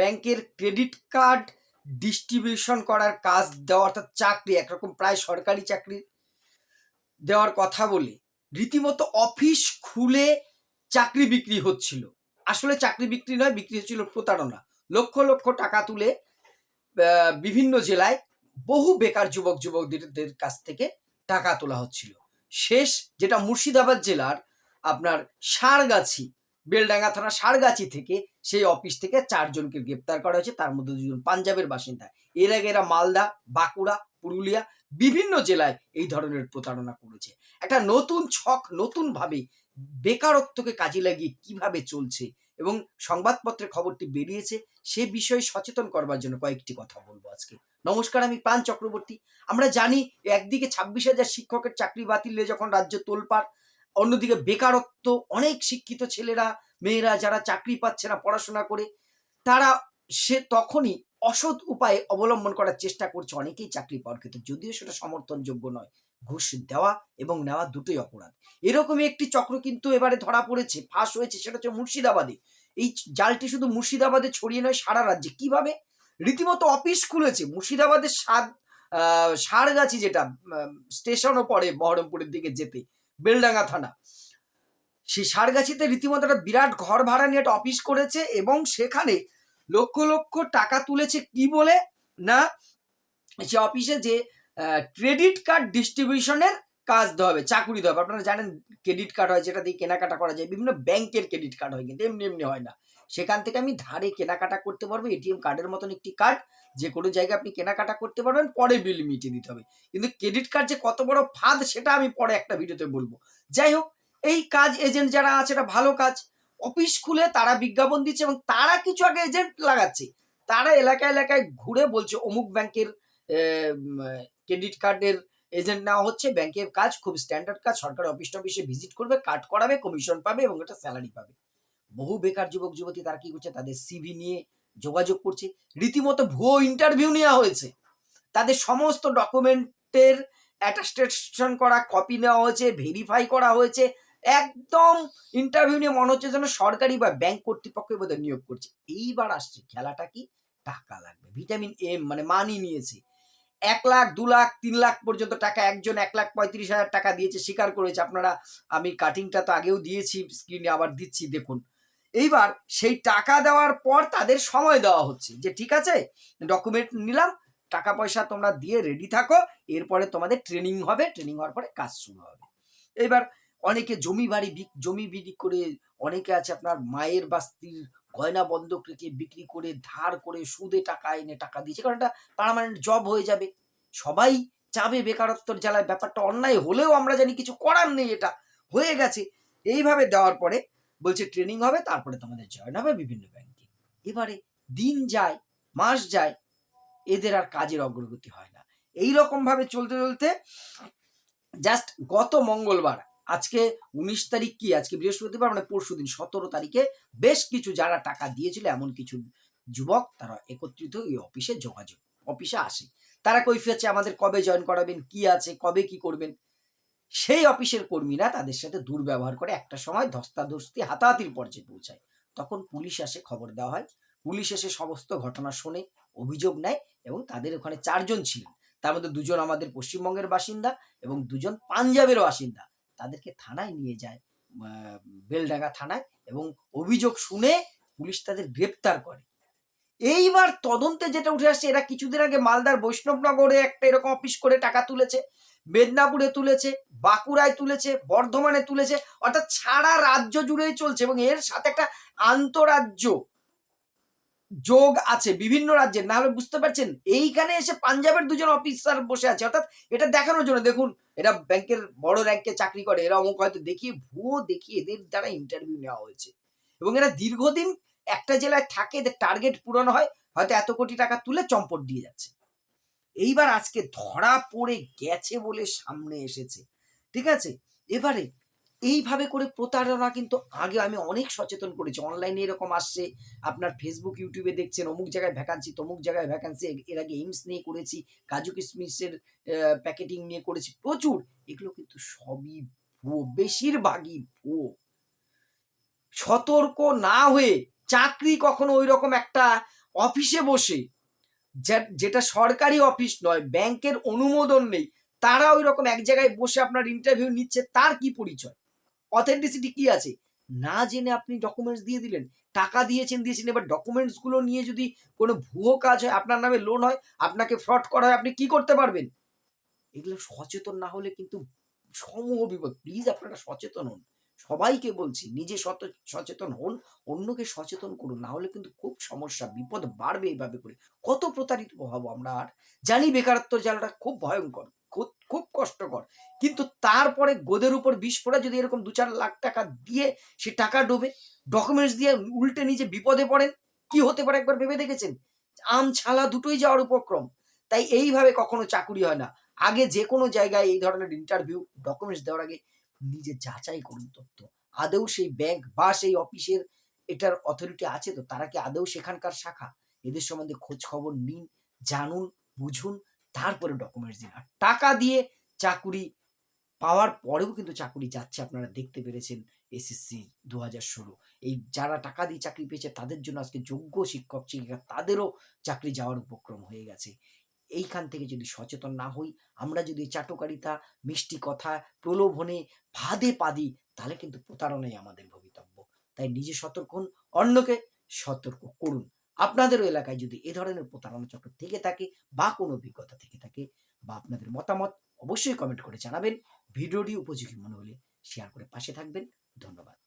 ব্যাংকের credit card distribution করার কাজ দেওয়া, অর্থাৎ চাকরি, একরকম প্রায় সরকারি চাকরি দেওয়ার কথা বলে। রীতিমতো অফিস খুলে চাকরি বিক্রি হচ্ছিল। আসলে চাকরি বিক্রি নয়, বিক্রি হচ্ছিল প্রতারণা। লক্ষ লক্ষ টাকা তুলে বিভিন্ন জেলায় বহু বেকার যুবক যুবকদের কাছ থেকে টাকা তোলা হচ্ছিল। শেষ যেটা মুর্শিদাবাদ জেলার, আপনার সারগাছি, বেলডাঙ্গা থানা সারগাছি থেকে সেই অফিস থেকে চারজনকে গ্রেপ্তার করা হয়েছে। তার মধ্যে দুজন পাঞ্জাবের বাসিন্দা। এর আগে এরা মালদা, বাঁকুড়া, পুরুলিয়া বিভিন্ন জেলায় এই ধরনের প্রতারণা করেছে। একটা নতুন ছক, নতুনভাবে বেকারত্বকে কাজে লাগিয়ে কীভাবে চলছে এবং সংবাদপত্রে খবরটি বেরিয়েছে, সে বিষয়ে সচেতন করবার জন্য কয়েকটি কথা বলব আজকে। নমস্কার, আমি প্রাণ চক্রবর্তী। আমরা জানি একদিকে ছাব্বিশ হাজার শিক্ষকের চাকরি বাতিলে যখন রাজ্য তোলপাড়, অন্যদিকে বেকারত্ব, অনেক শিক্ষিত ছেলেরা মেয়েরা যারা চাকরি পাচ্ছে না পড়াশোনা করে তারা সে তখনই অসৎ উপায়ে অবলম্বন করার চেষ্টা করছে। অনেকেই চাকরি পাওয়ার ক্ষেত্রে। যদিও সেটা সমর্থনযোগ্য নয়। ঘুষ দেওয়া এবং নেওয়া দুটোই অপরাধ। এরকমই একটি চক্র কিন্তু এবারে ধরা পড়েছে ফাঁস হয়েছে সেটা হচ্ছে মুর্শিদাবাদে। এই জালটি শুধু মুর্শিদাবাদে ছড়িয়ে নয় সারা রাজ্যে। কীভাবে? রীতিমতো অফিস খুলেছে। মুর্শিদাবাদের সাদ আহ, সারগাছি যেটা স্টেশনও পড়ে বহরমপুরের দিকে যেতে বেলডাঙ্গা থানা। সেই সারগাছিতে রীতিমতো একটা বিরাট ঘর ভাড়া নিয়ে একটা অফিস করেছে এবং সেখানে লক্ষ লক্ষ টাকা তুলেছে কি বলে? না, সে অফিসে যে ক্রেডিট কার্ড ডিস্ট্রিবিউশনের কাজ দেওয়া হবে, চাকুরি দেওয়া হবে। আপনারা জানেন ক্রেডিট কার্ড হয়, যেটা দিয়ে কেনাকাটা করা যায়, বিভিন্ন ব্যাংকের ক্রেডিট কার্ড হয়, কিন্তু এমনি এমনি হয় না। সেখান থেকে আমি ধারে কেনাকাটা করতে পারব এটিএম কার্ডের মতন একটি কার্ড যে কোনো জায়গায় আপনি কেনাকাটা করতে পারবেন, পরে বিল মিটিয়ে দিতে হবে। কিন্তু ক্রেডিট কার্ড যে কত বড় ফাঁদ, সেটা আমি পরে একটা ভিডিওতে বলব। যাই হোক এই কাজ এজেন্ট যারা আছে, এটা ভালো কাজ। অফিস খুলে তারা বিজ্ঞাপন দিচ্ছে এবং তারা কিছু আগে এজেন্ট লাগাচ্ছে। তারা এলাকা এলাকায় ঘুরে বলছে, অমুক ব্যাংকের ক্রেডিট কার্ডের এজেন্ট নেওয়া হচ্ছে, ব্যাংকের কাজ খুব স্ট্যান্ডার্ড কাজ, সরকারি অফিস টফিসে ভিজিট করবে কার্ড করাবে কমিশন পাবে এবং এটা স্যালারি পাবে। বহু বেকার যুবক, যুবতী তারা কি করছে, তাদের সিভি নিয়ে যোগাযোগ করছে। রীতিমতো ভুয়ো ইন্টারভিউ নেওয়া হয়েছে। তাদের সমস্ত ডকুমেন্টের অ্যাটাস্টেশন করা কপি নেওয়া হয়েছে ভেরিফাই করা হয়েছে। একদম ইন্টারভিউ নিয়ে মনে হচ্ছে যেন সরকারি বা ব্যাংক কর্তৃপক্ষ বোধহয় নিয়োগ করছে। এইবার আসছে, খেলাটা কি? টাকা লাগবে। ভিটামিন এম মানে মানি নিয়েছে। এক লাখ, দু লাখ, তিন লাখ পর্যন্ত টাকা, একজন এক লাখ পঁয়ত্রিশ হাজার টাকা দিয়েছে, স্বীকার করেছে। আপনারা, আমি কাটিংটা তো আগেও দিয়েছি স্ক্রিনে আবার দিচ্ছি, দেখুন। এইবার সেই টাকা দেওয়ার পর তাদের সময় দেওয়া হচ্ছে। যে ঠিক আছে ডকুমেন্ট নিলাম, টাকা পয়সা তোমরা দিয়ে রেডি থাকো, এরপরে তোমাদের ট্রেনিং হবে ট্রেনিং হওয়ার পরে কাজ শুরু হবে। এবার অনেকে জমি বাড়ি জমি বিক্রি করে, অনেকে আছে আপনার মায়ের বাস্তির গয়না বন্ধক রেখে বিক্রি করে, ধার করে, সুদে টাকা এনে টাকা দিয়েছে। কারণ এটা পার্মানেন্ট জব হয়ে যাবে। সবাই চাবে বেকারত্বর জ্বালায়। ব্যাপারটা অন্যায় হলেও আমরা জানি কিছু করার নেই এটা। হয়ে গেছে। এইভাবে দেওয়ার পরে বলছে ট্রেনিং হবে, তারপরে তোমাদের জয়েন হবে বিভিন্ন ব্যাংকে এবারে দিন যায়, মাস যায়, এদের আর কাজের অগ্রগতি হয় না। এই রকম ভাবে চলতে চলতে জাস্ট গত মঙ্গলবার আজকে উনিশ তারিখ কি? আজকে বৃহস্পতিবার মানে পরশু দিন। সতেরো তারিখে বেশ কিছু যারা টাকা দিয়েছিল, এমন কিছু যুবক, তারা একত্রিত এই অফিসে যোগাযোগ, অফিসে আসে। তারা কৈফিয়ত চায়, আমাদের কবে জয়েন করাবেন? কি আছে? কবে কি করবেন? সেই অফিসের কর্মীরা তাদের সাথে দুর্ব্যবহার করে একটা সময় ধস্তাধস্তি, হাতাহাতির পর্যায়ে পৌঁছায়। তখন পুলিশ আসে, খবর দেওয়া হয়। পুলিশ এসে সমস্ত ঘটনা শোনে, অভিযোগ নেয় এবং তাদের ওখানে চারজন ছিলেন। তার মধ্যে দুজন আমাদের পশ্চিমবঙ্গের বাসিন্দা এবং দুজন পাঞ্জাবের বাসিন্দা। তাদেরকে থানায় নিয়ে যায় বেলডাঙ্গা থানায় এবং অভিযোগ শুনে পুলিশ তাদের গ্রেপ্তার করে। এইবার তদন্তে যেটা উঠে আসছে, এরা কিছুদিন আগে মালদার বৈষ্ণবনগরে একটা এরকম অফিস করে টাকা তুলেছে, মেদিনীপুরে তুলেছে, বাঁকুড়ায় তুলেছে, বর্ধমানে তুলেছে, অর্থাৎ সারা রাজ্য জুড়েই চলছে এবং এর সাথে একটা আন্তরাজ্য যোগ আছে বিভিন্ন রাজ্যের না হলে বুঝতে পারছেন? এইখানে এসে পাঞ্জাবের দুজন অফিসার বসে আছে, অর্থাৎ এটা দেখানোর জন্য, দেখুন, এরা ব্যাংকের বড় র্যাঙ্কে চাকরি করে, এরা অমুক হয়তো দেখিয়ে, ভুয়ো দেখিয়ে এদের দ্বারা ইন্টারভিউ নেওয়া হয়েছে। এবং এরা দীর্ঘদিন একটা জেলায় থাকে, এদের টার্গেট পূরণ হয়, হয়তো এত কোটি টাকা তুলে চম্পট দিয়ে যাচ্ছে। এইবার আজকে ধরা পড়ে গেছে বলে সামনে এসেছে। ঠিক আছে? এবারে এইভাবে করে প্রতারণা কিন্তু আগে আমি অনেক সচেতন করেছি। অনলাইনে এরকম আসছে, আপনার ফেসবুক ইউটিউবে দেখছেন, অমুক জায়গায় ভ্যাকান্সি তমুক জায়গায় ভ্যাকান্সি এর আগে এইমস নিয়ে করেছি, কাজু কিশমিশের প্যাকেটিং নিয়ে করেছি, প্রচুর। এগুলো কিন্তু সবই ভুয়ো, বেশিরভাগই ভুয়ো। সতর্ক না হয়ে চাকরি কখনো ওই রকম একটা অফিসে বসে যেটা সরকারি অফিস নয়, ব্যাংকের অনুমোদন নেই, তারা ওই রকম এক জায়গায় বসে আপনার ইন্টারভিউ নিচ্ছে, তার কি পরিচয়? অথেন্টিসিটি কি আছে? না জেনে আপনি ডকুমেন্টস দিয়ে দিলেন, টাকা দিয়েছেন দিয়েছেন, এবার ডকুমেন্টসগুলো নিয়ে যদি কোনো ভুয়ো কাজ হয়, আপনার নামে লোন হয়, আপনাকে ফ্রড করা হয়, আপনি কি করতে পারবেন? এগুলো সচেতন না হলে কিন্তু সমূহ বিপদ। প্লিজ আপনারা সচেতন হন। সবাইকে বলছি, নিজে সচেতন হন, অন্যকে সচেতন করুন, না হলে কিন্তু খুব সমস্যা, বিপদ বাড়বে এইভাবে করে। কত প্রতারিত হব আমরা আর? জানি বেকারত্ব জালটা খুব ভয়ঙ্কর। খুব কষ্টকর। কিন্তু তারপরে গোদের উপর বিষ পড়া যদি এরকম দু চার লাখ টাকা দিয়ে সে টাকা ডোবে ডকুমেন্টস দিয়ে উল্টে নিজে বিপদে পড়েন, কি হতে পারে একবার ভেবে দেখেছেন? আম ছালা দুটোই যাওয়ার উপক্রম। তাই এইভাবে কখনো চাকুরি হয় না। আগে যে কোনো জায়গায় এই ধরনের ইন্টারভিউ ডকুমেন্টস দেওয়ার আগে নিজে যাচাই করুন তথ্য। আদৌ সেই ব্যাংক বা সেই অফিসের এটার অথরিটি আছে তো? তারা কি আদৌ সেখানকার শাখা? এদের সম্বন্ধে খোঁজ খবর নিন, জানুন, বুঝুন তারপরে ডকুমেন্টস দিন আর টাকা দিয়ে চাকুরি পাওয়ার পরেও কিন্তু চাকুরি যাচ্ছে, আপনারা দেখতে পেরেছেন এসএসসি দু হাজার ষোলো। এই যারা টাকা দিয়ে চাকরি পেয়েছে, তাদের জন্য আজকে যোগ্য শিক্ষক, শিক্ষিকা, তাদেরও চাকরি যাওয়ার উপক্রম হয়ে গেছে। এইখান থেকে যদি সচেতন না হই, আমরা যদি চাটকারিতা, মিষ্টি কথা, প্রলোভনে ফাঁদে পাদি তাহলে কিন্তু প্রতারণাই আমাদের ভবিতব্য। তাই নিজে সতর্ক হন, অন্যকে সতর্ক করুন। আপনাদেরও এলাকায় যদি এ ধরনের প্রতারণা চক্র থেকে থাকে বা কোনো অভিজ্ঞতা থেকে থাকে বা আপনাদের মতামত অবশ্যই কমেন্ট করে জানাবেন। ভিডিওটি উপযোগী মনে হলে শেয়ার করে পাশে থাকবেন। ধন্যবাদ।